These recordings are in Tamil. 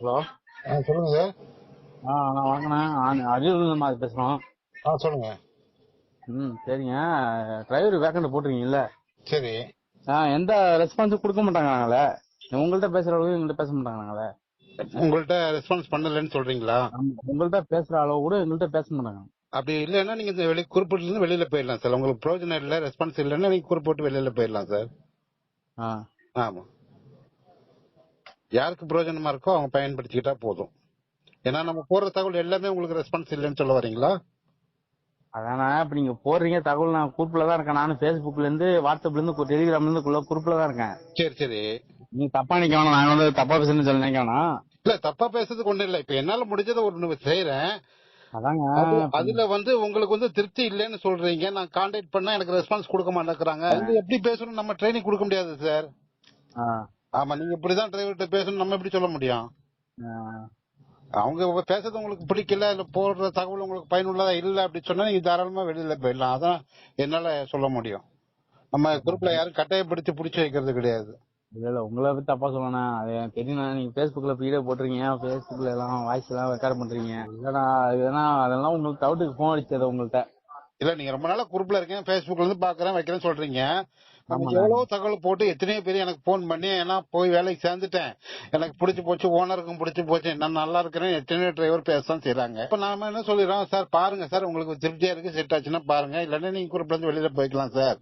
ஹலோ. ஆ சொல்லுங்க. சார் ஆ நான் வாங்கினேன் அரியலூர் மாதிரி பேசுகிறோம் ஆ சொல்லுங்க. ம் சரிங்க. டிரைவர் வேக்கண்ட் போட்டிருக்கீங்கல்ல? சரி. ஆ எந்த ரெஸ்பான்ஸும் கொடுக்க மாட்டாங்கனாங்களே உங்கள்கிட்ட பேசுகிற அளவுக்கு எங்கள்கிட்ட பேச மாட்டாங்கனாங்களே உங்கள்ட்ட ரெஸ்பான்ஸ் பண்ணலன்னு சொல்றீங்களா? உங்கள்கிட்ட பேசுகிற அளவு கூட எங்கள்கிட்ட பேச மாட்டாங்க. அப்படி இல்லைன்னா நீங்க இந்த வெளி குறிப்பிட்டு இருந்து வெளியில போயிடலாம் சார். உங்களுக்கு பிரயோஜனம் இல்லை ரெஸ்பான்ஸ் இல்லைன்னா நீங்க குறிப்பிட்டு வெளியில போயிடலாம் சார். ஆ. ஆமா. யாருக்கு பிரயோஜனமா இருக்கோ அவங்க பயன்படுத்திக்கிட்டா போதும். ஏன்னா நம்ம போடுற தகவல் எல்லாமே உங்களுக்கு ரெஸ்பான்ஸ் இல்லைன்னு சொல்ல வரீங்களா? அதானே இப்போ நீங்கள் போடுறீங்க தகவல் நான் குரூப்பில் தான் இருக்கேன். நானும் ஃபேஸ்புக்லேருந்து வாட்ஸ்அப்லேருந்து டெலிகிராம்லேருந்து குள்ள குரூப்பில் தான் இருக்கேன். சரி சரி. நீ தப்பா நினைக்க வேணாம். நான் வந்து தப்பா பேசுறேன்னு சொல்லி வேணாம். இல்ல தப்பா பேசுறதுக்கு ஒண்ணும் இல்ல. இப்ப என்னால முடிஞ்சதை ஒரு செய்யறேன் அதாங்க. அது- அதுல வந்து உங்களுக்கு வந்து திருப்தி இல்லைன்னு சொல்றீங்க. நான் கான்டாக்ட் பண்ணா எனக்கு ரெஸ்பான்ஸ் கொடுக்க மாட்டேங்கிறாங்க. எப்படி பேசணும் நம்ம ட்ரைனிங் கொடுக்க முடியாது சார் ஆ, ஆமா நீங்க இப்படிதான் டிரைவர்கிட்ட பேசணும் நம்ம எப்படி சொல்ல முடியும்? அவங்க பேசுறது உங்களுக்கு பிடிக்கல இல்ல போடுற தகவல் உங்களுக்கு பயனுள்ளதா இல்ல அப்படி சொன்னா நீங்க தாராளமா வெளியில போயிடலாம். அதான் என்னால சொல்ல முடியும். நம்ம குரூப்ல யாரும் கட்டாயப்படுத்தி புடிச்சு வைக்கிறது கிடையாது. இல்ல இல்ல உங்களை பத்தி தப்பா சொல்லணும் அது எனக்கு தெரியும் நீங்க Facebookல வீடியோ போட்டுருக்கீங்க Facebookல எல்லாம் வாய்ஸ் எல்லாம் ரெக்கார்ட் பண்றீங்க. இல்லடா இதெல்லாம் அதெல்லாம் உங்களுக்கு டவுட்டுக்கு போன் அடிச்சது உங்கள்ட்ட. இல்ல நீங்க ரொம்ப நாளா குரூப்ல இருக்கேன். Facebookல இருந்து பாக்குறேன் வைக்கிறேன்னு சொல்றீங்க. நம்ம. எவ்வளவு தகவல் போட்டு எத்தனையோ பேர் எனக்கு போன் பண்ணி ஏன்னா போய் வேலைக்கு சேர்ந்துட்டேன். எனக்கு பிடிச்சு போச்சு ஓனருக்கும் பிடிச்சு போச்சு நான் நல்லா இருக்கிறேன் எத்தனையோ டிரைவர் பேசதான் செய்றாங்க. இப்ப நாம என்ன சொல்லிடுறோம்? சார் பாருங்க சார் உங்களுக்கு திருப்தியா இருக்கு செட் ஆச்சுன்னா பாருங்க. இல்லன்னா நீங்க குரூப்ல இருந்து வெளியில போய்க்கலாம் சார்.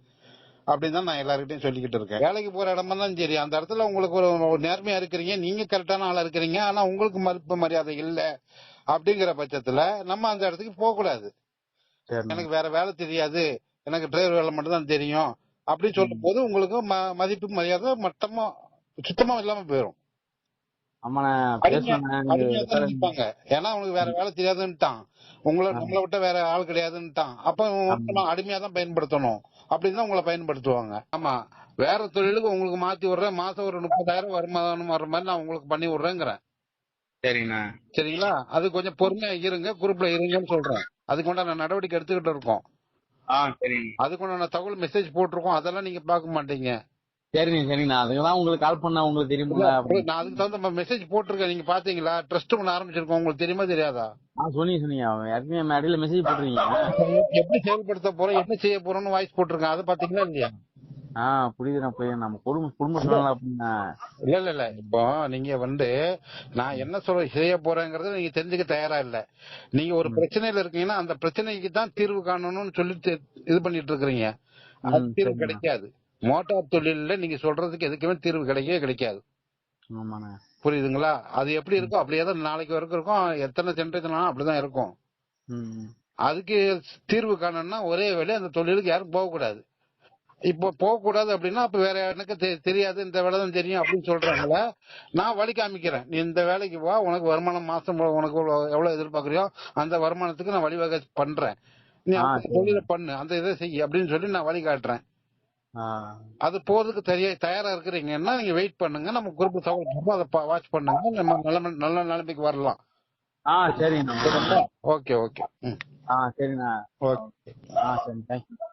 அப்படின்னு தான் நான் எல்லாருக்கிட்டையும் சொல்லிக்கிட்டு இருக்கேன். வேலைக்கு போற இடமா தான் சரி அந்த இடத்துல உங்களுக்கு ஒரு நேர்மையா இருக்கிறீங்க நீங்க கரெக்டான ஆளா இருக்கிறீங்க ஆனா உங்களுக்கு மதிப்பு மரியாதை இல்ல அப்படிங்கிற பட்சத்துல நம்ம அந்த இடத்துக்கு போக கூடாது எனக்கு வேற வேலை தெரியாது. எனக்கு டிரைவர் வேலை மட்டும் தான் தெரியும். அப்படின்னு சொல்லும் போது உங்களுக்கு மதிப்பு மரியாதை மட்டமா சுத்தமா இல்லாம போயிடும் ஏன்னா அவனுக்கு வேற வேலை தெரியாதுன்னுட்டான். உங்களை நம்மளை விட்ட வேற ஆள் கிடையாதுன்னுட்டான். அப்ப நம்ம அடிமையா தான் பயன்படுத்தணும். அப்படின்னு தான் உங்களை பயன்படுத்துவாங்க. ஆமா. வேற தொழிலுக்கு உங்களுக்கு மாத்தி விடுறேன். மாசம் ஒரு முப்பதாயிரம் வருமானம் வர்ற மாதிரி நான் உங்களுக்கு பண்ணி விடுறேங்கிறேன். சரிண்ணே. சரிங்களா? அது கொஞ்சம் பொறுமையா இருங்க. குரூப்ல இருங்கன்னு சொல்றேன். அதுக்கு உண்டான நடவடிக்கை எடுத்துக்கிட்டு இருக்கோம். ஆ சரிங்க. அதுக்குண்டான தகவல் மெசேஜ் போட்டிருக்கோம். அதெல்லாம் நீங்க பார்க்க மாட்டீங்க. சரிங்க சரிங்கண்ணா அதுக்கு தான் உங்களுக்கு கால் பண்ணா உங்களுக்கு அப்புறம் நான் அதுக்கு தகுந்த மெசேஜ் போட்டிருக்கேன். நீங்க பாத்தீங்களா ட்ரஸ்ட் ஒண்ணு ஆரம்பிச்சிருக்கோம். உங்களுக்கு தெரியுமா தெரியாதா? சொன்னீங்க சொன்னீங்க. ஏற்கனவே மேடையில மெசேஜ் போட்டுருக்கீங்க. எப்படி செயல்படுத்த போறோம் என்ன செய்ய போறோம்னு வாய்ஸ் போட்டிருக்கேன். அதை பாத்தீங்களா இல்லையா? ஆ புரியுதுண்ணா புரியுது. நம்ம குடும்ப குடும்ப சூழ்நிலை அப்படின்னா. இல்ல இல்ல இல்ல. இப்போ நீங்க வந்து நான் என்ன சொல்ல செய்ய போறேங்கறத நீங்க தெரிஞ்சுக்க தயாரா இல்ல. நீங்க ஒரு பிரச்சனையில இருக்கீங்கன்னா அந்த பிரச்சனைக்கு தான் தீர்வு காணணும்னு சொல்லி இது பண்ணிட்டு இருக்கிறீங்க. அது தீர்வு. கிடைக்காது. மோட்டார் தொழில்ல நீங்க சொல்றதுக்கு எதுக்குமே தீர்வு கிடைக்கவே கிடைக்காது. புரியுதுங்களா? அது எப்படி இருக்கோ அப்படியே தான் நாளைக்கு வரைக்கும் இருக்கும். எத்தனை ஜென்ரேஷன் அப்படிதான் இருக்கும். அதுக்கு தீர்வு காணணும்னா ஒரே வேலை அந்த தொழிலுக்கு யாரும் போகக்கூடாது. இப்போ போகக்கூடாது அப்படின்னா அப்ப வேற எனக்கு தெரியாது இந்த வேலை தான் தெரியும் அப்படின்னு சொல்றாங்கள நான் வழி காமிக்கிறேன். நீ இந்த வேலைக்கு வா உனக்கு வருமானம் மாசம் உனக்கு எவ்வளவு எதிர்பார்க்கறியோ அந்த வருமானத்துக்கு நான் வழிவகை பண்றேன். நீ. தொழிலை பண்ணு அந்த இதை செய் அப்படின்னு சொல்லி நான் வழி காட்டுறேன். அது போறதுக்கு தெரிய தயாரா இருக்கிறீங்கன்னா நீங்க வெயிட் பண்ணுங்க. நம்ம குரூப் தகவல் அதை வாட்ச் பண்ணுங்க. நம்ம நல்ல நல்ல நிலைமைக்கு வரலாம். ஆ சரிண்ணா. Okay okay. ஆ சரிண்ணா. ஓகே. ஆ சரி. தேங்க்யூ